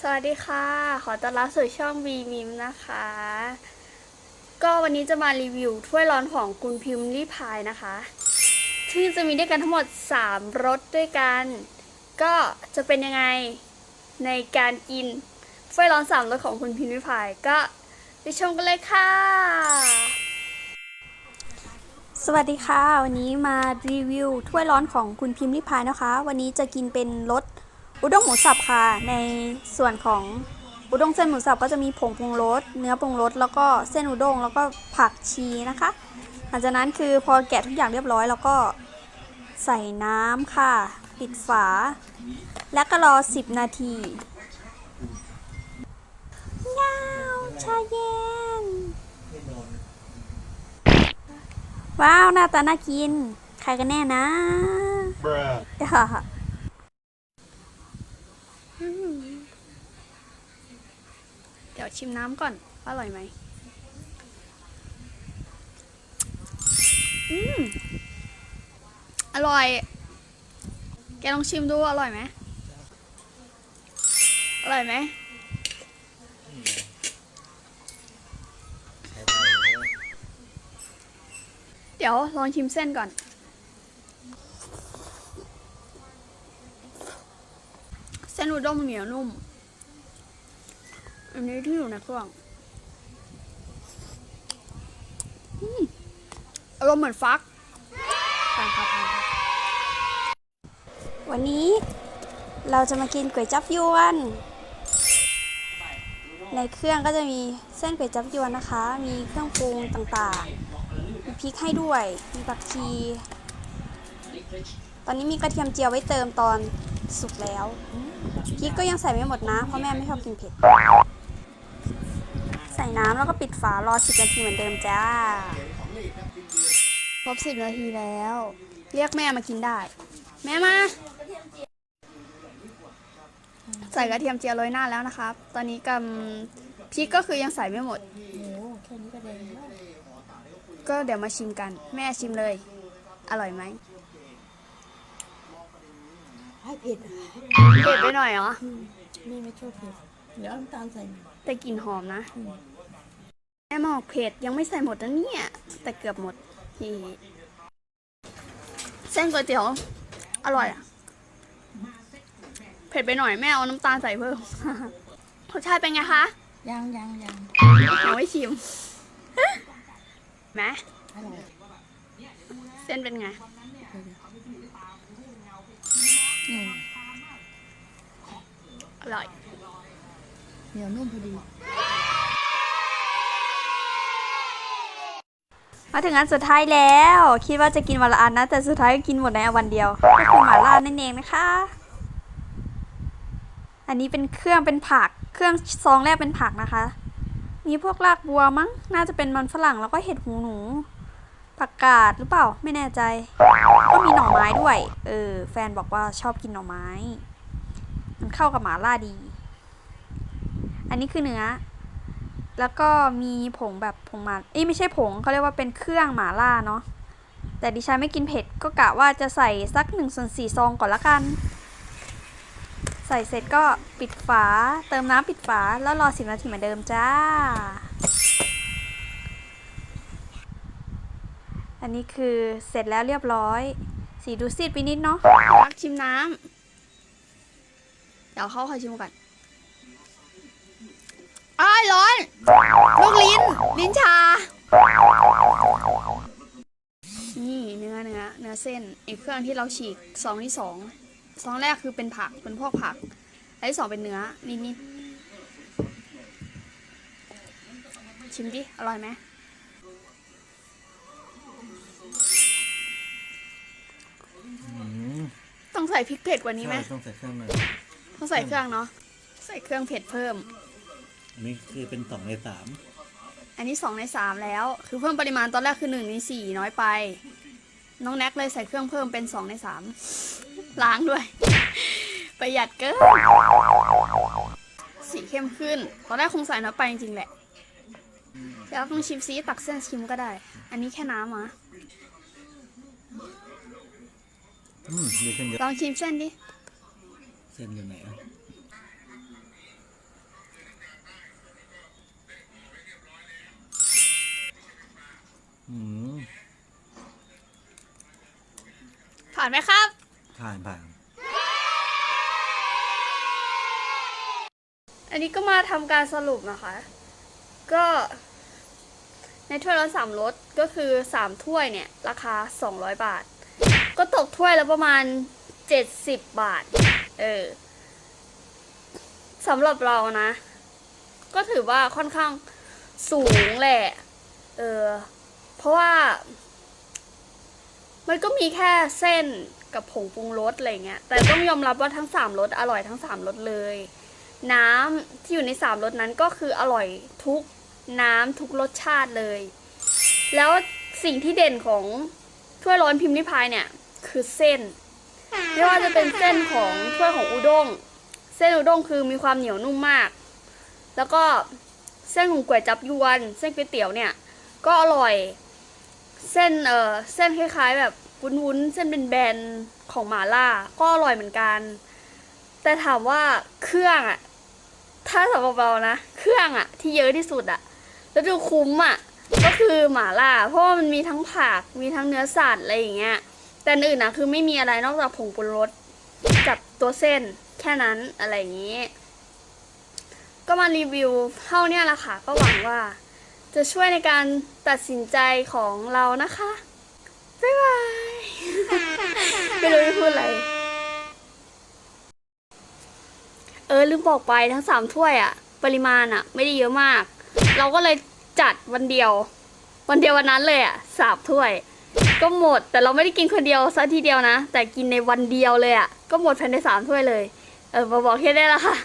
สวัสดีค่ะ ขอต้อนรับสู่ช่องบีมิมนะคะ ก็วันนี้จะมารีวิวถ้วยร้อนของคุณพิมพ์รีพายนะคะซึ่จะมีด้วยกันทั้งหมด 3รสด้วยกัน ก็จะเป็นยังไงในการกินถ้วยร้อน3รสของคุณพิมพ์รีพายก็ไปชมกันเลยค่ะ สวัสดีค่ะ วันนี้มารีวิวถ้วยร้อนของคุณพิมพ์ริพายนะคะ วันนี้จะกินเป็นรส อุด้งหมูสับค่ะ ในส่วนของอุด้งเส้นหมูสับก็จะมีผงปรุงรส เนื้อปรุงรส แล้วก็เส้นอุด้ง แล้วก็ผักชีนะคะ หลังจากนั้นคือพอแกะทุกอย่างเรียบร้อย แล้วก็ใส่น้ำค่ะ ปิดฝา แล้วก็รอ 10 นาทีง้าวชาเย็น ว้าว หน้าตาน่ากิน ใครกันแน่นะ Bruh. เดี๋ยวชิมน้ำก่อนว่าอร่อยไหมอืมอร่อย แกลองชิมดูอร่อยไหมอร่อยไหมเดี๋ยวลองชิมเส้นก่อน เส้ นอุด้งเหนียวนุ่ม อันนี้ที่อยู่ในเครื่องอารมณ์เหมือนฟักทานครับทานครับวันนี้เราจะมากินก๋วยจับยวน ในเครื่องก็จะมีเส้นก๋วยจับยวนนะคะ มีเครื่องปรุงต่างๆ มีพริกให้ด้วย มีผักชี ตอนนี้มีกระเทียมเจียวไว้เติมตอนสุกแล้ว พริกก็ยังใส่ไม่หมดนะ เพราะแม่ไม่ชอบกินเผ็ด ใส่น้ำแล้วก็ปิดฝารอ 10 นาทีเหมือนเดิมจ้า ครบสิบนาทีแล้ว เรียกแม่มากินได้ แม่มา ใส่กระเทียมเจียวโรยหน้าแล้วนะครับ ตอนนี้กำพริกก็คือยังใส่ไม่หมด ก็เดี๋ยวมาชิมกัน แม่ชิมเลย อร่อยไหมให้ เผ็ดเผ็ดไปหน่อยเหรอนี่ไม่ชอบเผ็ดเดี๋ยวเอาน้ำตาลใส่หน่อยแต่กลิ่นหอมนะ แม่บอกเผ็ดยังไม่ใส่หมดนะเนี่ย แต่เกือบหมดฮีเส้นก๋วยเตี๋ยว อร่อยอะเผ็ดไปหน่อยแม่เอาน้ำตาลใส่เพิ่ม รสชาติเป็นไงคะยังยังยังยังไม่ชิม แม่อร่อยเส้นเป็นไง อืมอร่อยเหนียวนุ่มพอดี มาถึงอันสุดท้ายแล้ว คิดว่าจะกินวันละอันนะ แต่สุดท้ายก็กินหมดในวันเดียว ก็คือหม่าล่านั่นเองนะคะ อันนี้เป็นเครื่องเป็นผัก เครื่องซองแรกเป็นผักนะคะ มีพวกรากบัวมั้ง น่าจะเป็นมันฝรั่งแล้วก็เห็ดหูหนู ผักกาดหรือเปล่าไม่แน่ใจ ก็มีหน่อไม้ด้วย เออ แฟนบอกว่าชอบกินหน่อไม้ มันเข้ากับหมาล่าดี อันนี้คือเนื้อ แล้วก็มีผงแบบผงหมาเอ้ยไม่ใช่ผงเขาเรียกว่าเป็นเครื่องหมาล่าเนาะแต่ดิฉันไม่กินเผ็ดก็กะว่าจะใส่สักหนึ่งส่วนสี่ซองก่อนละกัน ใส่เสร็จก็ปิดฝา เติมน้ำปิดฝาแล้วรอสิบนาทีเหมือนเดิมจ้า อันนี้คือเสร็จแล้วเรียบร้อย สีดูซีดไปนิดเนาะรักชิมน้ำเดี๋ยวเขาขอชิมก่อนอ้ายร้อนลูกลิ้น ลิ้นชา นี่เนื้อเนื้อเนื้อเส้นไอีกเครื่องที่เราฉีกซองที่สองซองแรกคือเป็นผักเป็นพวกผักอันที่สองเป็นเนื้อนิดนิดชิมดิ อร่อยไหม ต้องใส่พริกเผ็ดกว่านี้ไหมใช่ต้องใส่เครื่องหนึ่งต้องใส่เครื่องเนาะใส่เครื่องเผ็ดเพิ่ม อันนี่คือเป็นสองในสามอันนี้สองในสามแล้ว คือเพิ่มปริมาณตอนแรกคือหนึ่งในสี่น้อยไป น้องแน็กเลยใส่เครื่องเพิ่มเป็นสองในสามล้างด้วย ประหยัดเกินสีเข้มขึ้น ตอนแรกคงใส่น้อยไปจริงๆแหละแล้วต้องชิมซีตักเส้นชิมก็ได้ อันนี้แค่น้ำอะ อืมลองชิมเส้นดิ เส้นอยู่ไหนอะอืมผ่านไหมครับ ผ่านผ่านอันนี้ก็มาทำการสรุปนะคะ ก็ ในถ้วยละสามรสก็คือสามถ้วยเนี่ย ราคาสองร้อยบาท ก็ตกถ้วยละประมาณเจ็ดสิบบาท เออสำหรับเรานะ ก็ถือว่าค่อนข้างสูงแหละ เออ เพราะว่า มันก็มีแค่เส้นกับผงปรุงรสอะไรเงี้ย แต่ต้องยอมรับว่าทั้งสามรสอร่อยทั้งสามรสเลย น้ำที่อยู่ในสามรสนั้นก็คืออร่อยทุกน้ำทุกรสชาติเลย แล้วสิ่งที่เด่นของถ้วยร้อนพิมพ์ริพายเนี่ย คือเส้น ไม่ว่าจะเป็นเส้นของถ้วยของอุด้ง เส้นอุด้งคือมีความเหนียวนุ่มมาก แล้วก็เส้นของก๋วยจับยวน เส้นก๋วยเตี๋ยวเนี่ย ก็อร่อย เส้นเออเส้นคล้ายๆ แบบวุ้นๆ เส้นเป็นแบนของหมาล่า ก็อร่อยเหมือนกัน แต่ถามว่าเครื่องอะถ้าสำหรับเรานะ เครื่องอะที่เยอะที่สุดอะแล้วดูคุ้มอะก็คือหมาล่า เพราะว่ามันมีทั้งผัก มีทั้งเนื้อสัตว์อะไรอย่างเงี้ย แต่อื่นนะคือไม่มีอะไรนอกจากผงปรุงรสกับตัวเส้นแค่นั้นอะไรอย่างนี้ ก็มารีวิวเท่าเนี้ยแหละค่ะก็หวังว่า จะช่วยในการตัดสินใจของเรานะคะ บ๊ายบายไม่รู้จะพูดอะไรเออลืมบอกไปทั้งสามถ้วยอะปริมาณอะไม่ได้เยอะมาก เราก็เลยจัดวันเดียว วันเดียววันนั้นเลยอะสามถ้วย ก็หมดแต่เราไม่ได้กินคนเดียวซะทีเดียวนะ แต่กินในวันเดียวเลยอะก็หมดภายในสามถ้วยเลย เออมาบอกแค่ได้ละค่ะ